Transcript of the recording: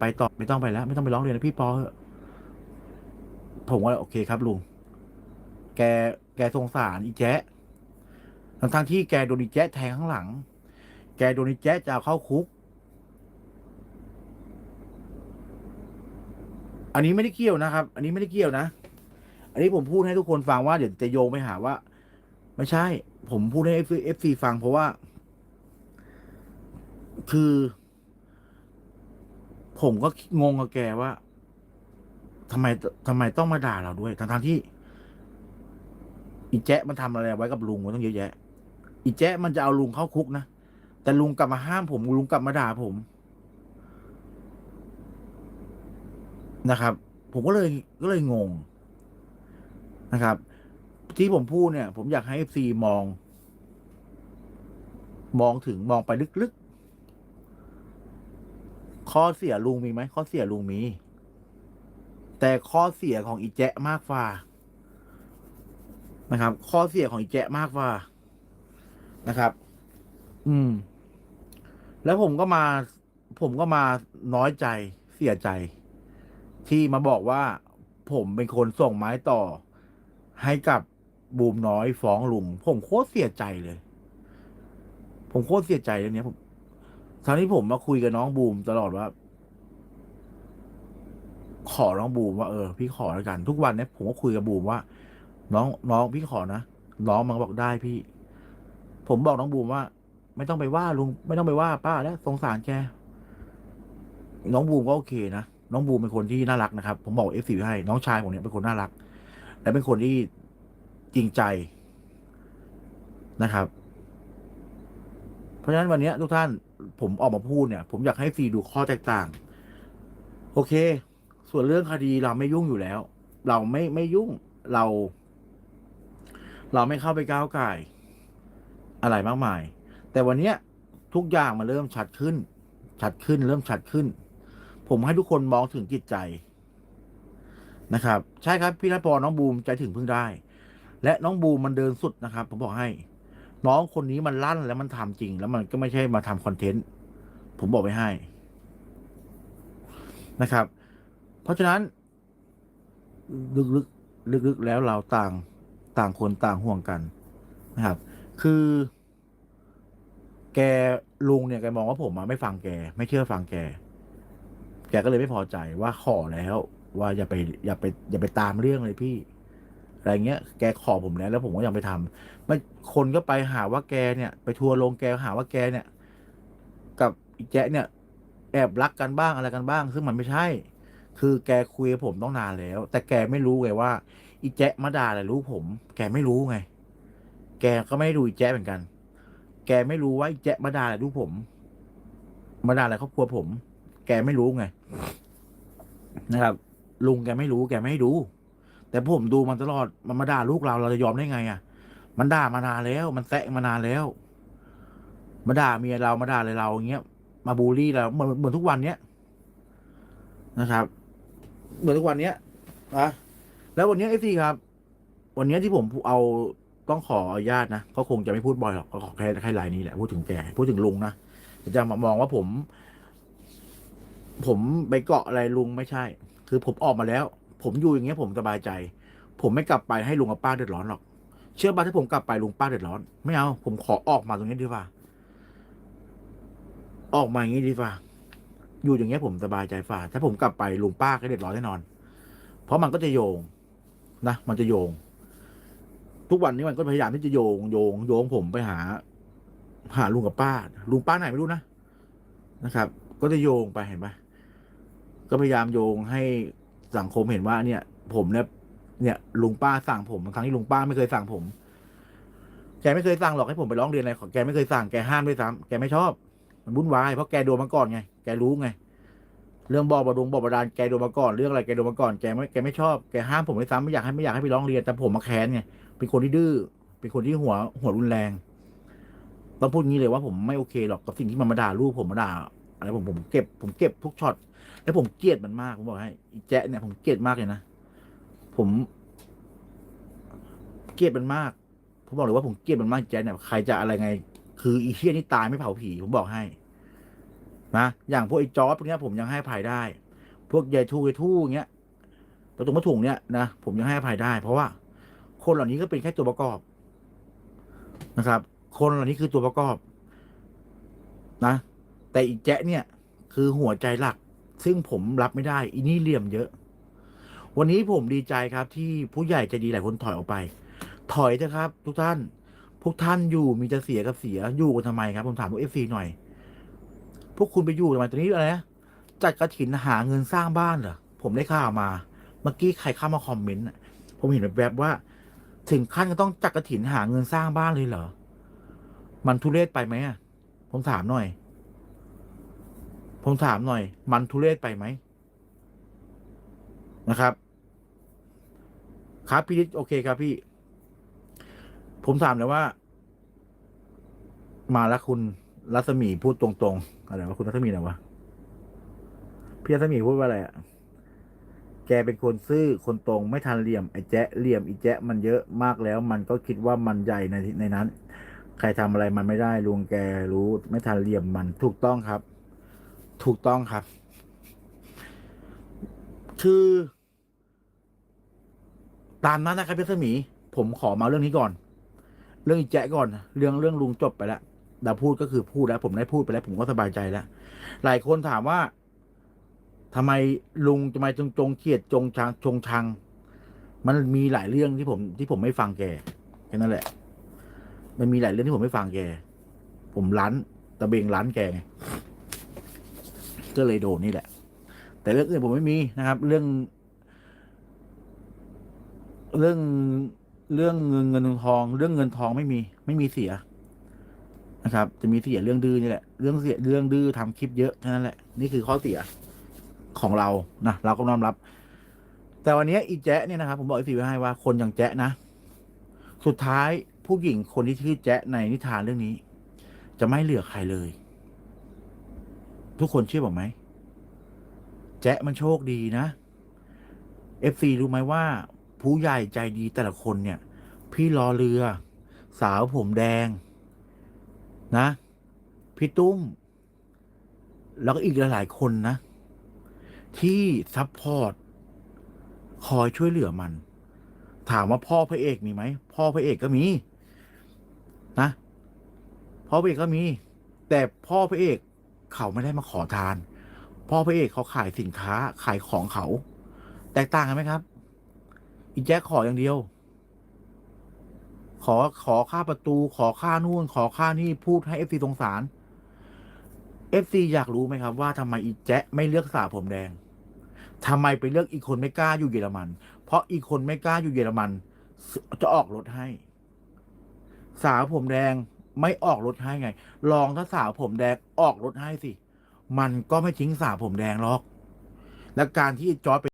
ไปต่อไม่ต้องไปแล้ว ไม่ต้องไปร้องเรียนนะพี่ปอเถอะผมว่าโอเคครับลุง แกแกสงสารอีแจ๊ะทั้งทั้งที่แกโดนอีแจ๊ะแทงข้างหลัง แกโดนอีแจ๊ะจะเอาเข้าคุก อันนี้ไม่ได้เกี่ยวนะครับ อันนี้ไม่ได้เกี่ยวนะ อันนี้ผมพูดให้ทุกคนฟังว่าเดี๋ยวจะโยงไปหาว่า ไม่ใช่ ผมพูดให้เอฟซีฟังเพราะว่า คือ ผมก็งงกับแกว่าทำไมทำไมต้องมาด่าเราด้วยทั้งทที่ อีแจ๊ะมันทำอะไรไว้กับลุงมันต้องเยอะแยะ อีแจ๊ะมันจะเอาลุงเข้าคุกนะแต่ลุงกลับมาห้ามผมลุงกลับมาด่าผมนะครับ ผมก็เลยก็เลยงงนะครับ ที่ผมพูดเนี่ย ผมอยากให้เอฟซีมอง มองถึงมองไปลึกๆ ข้อเสียลุงมีไหมข้อเสียลุงมี แต่ข้อเสียของอีแจ๊ะมากกว่า นะครับ ข้อเสียของอีแจ๊ะมากกว่านะครับ อืม แล้วผมก็มา ผมก็มาน้อยใจเสียใจ ที่มาบอกว่า ผมเป็นคนส่งไม้ต่อ ให้กับบูมน้อยฟ้องลุงผมโคตรเสียใจเลย ผมโคตรเสียใจเรื่องเนี้ยผม คราวนี้ผมมาคุยกับน้องบูมตลอดว่า ขอน้องบูมว่าเออพี่ขอแล้วกัน ทุกวันเนี้ยผมก็คุยกับบูมว่า น้องน้องพี่ขอนะน้องมันบอกได้พี่ ผมบอกน้องบูมว่า ไม่ต้องไปว่าลุงไม่ต้องไปว่า ป้าแล้วสงสารแกน้องบูมก็โอเคนะน้องบูมเป็นคนที่น่ารักนะครับ ผมบอกเอฟซีให้ น้องชายผมเนี่ยเป็นคนน่ารัก และเป็นคนที่จริงใจนะครับ เพราะฉะนั้นวันเนี้ยทุกท่าน ผมออกมาพูดเนี่ย ผมอยากให้ฟรีดูข้อแตกต่าง โอเค ส่วนเรื่องคดีเราไม่ยุ่งอยู่แล้ว เราไม่ไม่ยุ่งเรา เราไม่เข้าไปก้าวไก่อะไรมากมาย แต่วันเนี้ยทุกอย่างมันเริ่มชัดขึ้น ชัดขึ้น เริ่มชัดขึ้น ผมให้ทุกคนมองถึงจิตใจนะครับ ใช่ครับพี่รัตพรน้องบูมใจถึงเพึ่งได้ และน้องบูมมันเดินสุดนะครับ ผมบอกให้ น้องคนนี้มันลั่นแล้วมันทำจริง แล้วมันก็ไม่ใช่มาทำคอนเทนต์ผมบอกไว้ให้ นะครับ เพราะฉะนั้น ลึกๆลึกๆแล้วเราต่างต่างคนต่างห่วงกันนะครับ คือ แกลุงเนี่ยแกมองว่าผมอะไม่ฟังแก ไม่เชื่อฟังแก แกก็เลยไม่พอใจว่าขอแล้ว ว่าอย่าไป อย่าไป อย่าไปตามเรื่องเลยพี่ อะไรเงี้ยแกขอผมแล้วแล้วผมก็ยังไปทำไม่คนก็ไปหาว่าแกเนี่ย ไปทัวร์ลงแกหาว่าแกเนี่ย กับอีแจ๊ะเนี่ย แอบรักกันบ้างอะไรกันบ้าง ซึ่งมันไม่ใช่ คือแกคุยกับผมต้องนานแล้ว แต่แกไม่รู้ไงว่า อีแจ๊ะมาด่าอะไรรู้ผม แกไม่รู้ไง แกก็ไม่ได้ดูอีแจ๊ะเหมือนกัน แกไม่รู้ว่าอีแจ๊ะมาด่าอะไรรู้ผม มาด่าอะไรครอบครัวผม แกไม่รู้ไง นะครับ ลุงแกไม่รู้ แกไม่ให้ดู แต่ผมดูมันตลอดมันมาด่าลูกเราเราจะยอมได้ไงอะ มันด่ามานานแล้ว มันแซะมานานแล้วมาด่าเมียเรามาด่าอะไรเราอย่างเงี้ยมาบูลลี่เราเหมือนเหมือนทุกวันเนี้ยนะครับ เหมือนทุกวันเนี้ยนะแล้ววันเนี้เอฟซีครับ วันเนี้ยที่ผมเอาต้องขออนุญาตนะเขาคงจะไม่พูดบ่อยหรอกเขาขอแค่แค่รายนี้แหละพูดถึงแกพูดถึงลุงนะจะมามองว่าผม ผมไปเกาะอะไรลุงไม่ใช่ คือผมออกมาแล้ว ผมอยู่อย่างเงี้ยผมสบายใจ ผมไม่กลับไปให้ลุงกับป้าเดือดร้อนหรอก เชื่อป่ะถ้าผมกลับไปลุงป้าเดือดร้อน ไม่เอา ผมขอออกมาตรงนี้ดีกว่า ออกมาอย่างนี้ดีกว่า อยู่อย่างเงี้ยผมสบายใจฝ่า ถ้าผมกลับไปลุงป้าก็เดือดร้อนแน่นอน เพราะมันก็จะโยงนะ มันจะโยง ทุกวันนี้มันก็พยายามที่จะโยง โยง โยงผมไปหา หาลุงกับป้า ลุงป้าไหนไม่รู้นะ นะครับ ก็จะโยงไปเห็นปะก็พยายามโยงให้ สังคมเห็นว่าเนี่ย ผมเนี่ยเนี่ยลุงป้าสั่งผมทั้งที่ลุงป้าไม่เคยสั่งผม แกไม่เคยสั่งหรอกให้ผมไปร้องเรียนอะไรของแกไม่เคยสั่งแกห้ามด้วยซ้ำแกไม่ชอบ มันวุ่นวายเพราะแกโดนมาก่อนไง แกรู้ไง เรื่องบอบาดงบอบาดาลแกโดนมาก่อนเรื่องอะไรแกโดนมาก่อนแกไม่แกไม่ชอบแกห้ามผมด้วยซ้ำไม่อยากให้ไม่อยากให้ไปร้องเรียนแต่ผมมาแค้นไงเป็นคนที่ดื้อเป็นคนที่หัวหัวรุนแรงต้องพูดงี้เลยว่าผมไม่โอเคหรอกกับสิ่งที่มันมาด่าลูกผมมาด่า อะไรผมผมเก็บผมเก็บทุกช็อตแล้วผมเกลียดมันมากผมบอกให้อีแจ๊ะเนี่ยผมเกลียดมากเลยนะผมเกลียดมันมากผมบอกเลยว่าผมเกลียดมันมากแจ๊ะเนี่ยใครจะอะไรไง คืออีเฮี้ยนี่ตายไม่เผาผีผมบอกให้นะอย่างพวกไอ้จอร์ดพวกเนี้ยผมยังให้ภัยได้ พวกยายทูยายทู่อย่างเงี้ยประตูมะถุงเนี้ยนะผมยังให้ภัยได้ เพราะว่า คนเหล่านี้ก็เป็นแค่ตัวประกอบนะครับ คนเหล่านี้คือตัวประกอบ นะ แต่อีกแจ๊ะเนี่ย คือหัวใจหลัก ซึ่งผมรับไม่ได้ อีนี่เหลี่ยมเยอะ วันนี้ผมดีใจครับ ที่ผู้ใหญ่ใจดีหลายคนถอยออกไป ถอยเถอะครับ ทุกท่าน พวกท่านอยู่มีจะเสียกับเสียอยู่กันทำไมครับผมถามพวกเอฟซีหน่อย พวกคุณไปอยู่ทำไมตอนนี้อะไรนะจัดกระถินหาเงินสร้างบ้านเหรอผมได้ข่าวมา เมื่อกี้ใครเข้ามาคอมเมนต์ผมเห็นแบบว่า ถึงขั้นก็ต้องจัดกระถินหาเงินสร้างบ้านเลยเหรอ มันทุเรศไปไหมอะผมถามหน่อย ผมถามหน่อย มันทุเรศไปไหมนะครับ ครับพี่นิดโอเคครับพี่ ผมถามเลยว่า มาแล้วคุณรัศมีพูดตรงๆอะไรวะคุณรัศมีไหนวะพี่รัศมีพูดว่าอะไรอะแกเป็นคนซื่อคนตรงไม่ทันเหลี่ยมไอ้แจ๊ะเหลี่ยมอีแจ๊ะมันเยอะมากแล้ว มันก็คิดว่ามันใหญ่ในในนั้น ใครทำอะไรมันไม่ได้ลุงแกรู้ ไม่ทันเหลี่ยมมันถูกต้องครับ ถูกต้องครับ คือ ตามนั้นนะครับพี่รัศมี ผมขอมาเรื่องนี้ก่อน เรื่องอีแจ๊ะก่อน เรื่องเรื่องลุงจบไปแล้วดาพูดก็คือพูดแล้ว ผมได้พูดไปแล้ว ผมก็สบายใจแล้ว หลายคนถามว่าทำไมลุงทำไมจงจงเกียดจงชังจงชัง มันมีหลายเรื่องที่ผมที่ผมไม่ฟังแกแค่นั้นแหละ มันมีหลายเรื่องที่ผมไม่ฟังแก ผมรั้นตะเบงรั้นแกไง ก็เลยโดนนี่แหละ แต่เรื่องอื่นผมไม่มีนะครับ เรื่อง เรื่องเรื่องเงินเงินทอง เรื่องเงินทองไม่มี ไม่มีเสียนะครับ จะมีเสียเรื่องดื้อนี่แหละ เรื่องเสียเรื่องดื้อทำคลิปเยอะแค่นั้นแหละ นี่คือข้อเสียของเรานะเราก็น้อมรับ แต่วันนี้อีแจ๊ะเนี่ยนะครับ ผมบอกไอ้สีไว้ให้ว่าคนอย่างแจ๊ะนะ สุดท้ายผู้หญิงคนที่ชื่อแจ๊ะในนิทานเรื่องนี้ จะไม่เหลือใครเลย ทุกคนเชื่อผมไหม แจ๊ะมันโชคดีนะเอฟซีรู้ไหมว่า ผู้ใหญ่ใจดีแต่ละคนเนี่ย พี่รอเรือ สาวผมแดง นะ พี่ตุ้ม แล้วก็อีกหลายๆคนนะ ที่ซัพพอร์ตคอยช่วยเหลือมัน ถามว่าพ่อพระเอกมีไหมพ่อพระเอกก็มี นะพ่อพระเอกก็มี แต่พ่อพระเอก เขาไม่ได้มาขอทาน พ่อพระเอกเขาขายสินค้าขายของเขา แตกต่างกันไหมครับอีแจ๊คขออย่างเดียว ขอขอค่าประตู ขอค่านู่น ขอค่านี่พูดให้เอฟซีสงสารเอฟซีอยากรู้ไหมครับว่าทำไมอีแจ๊ะไม่เลือกสาวผมแดงทำไมไปเลือกอีกคนไม่กล้าอยู่เยอรมัน เพราะอีกคนไม่กล้าอยู่เยอรมัน จะออกรถให้ สาวผมแดง ไม่ออกรถให้ไง ลองถ้าสาวผมแดงออกรถให้สิ มันก็ไม่ทิ้งสาวผมแดงหรอก และการที่จอร์จไป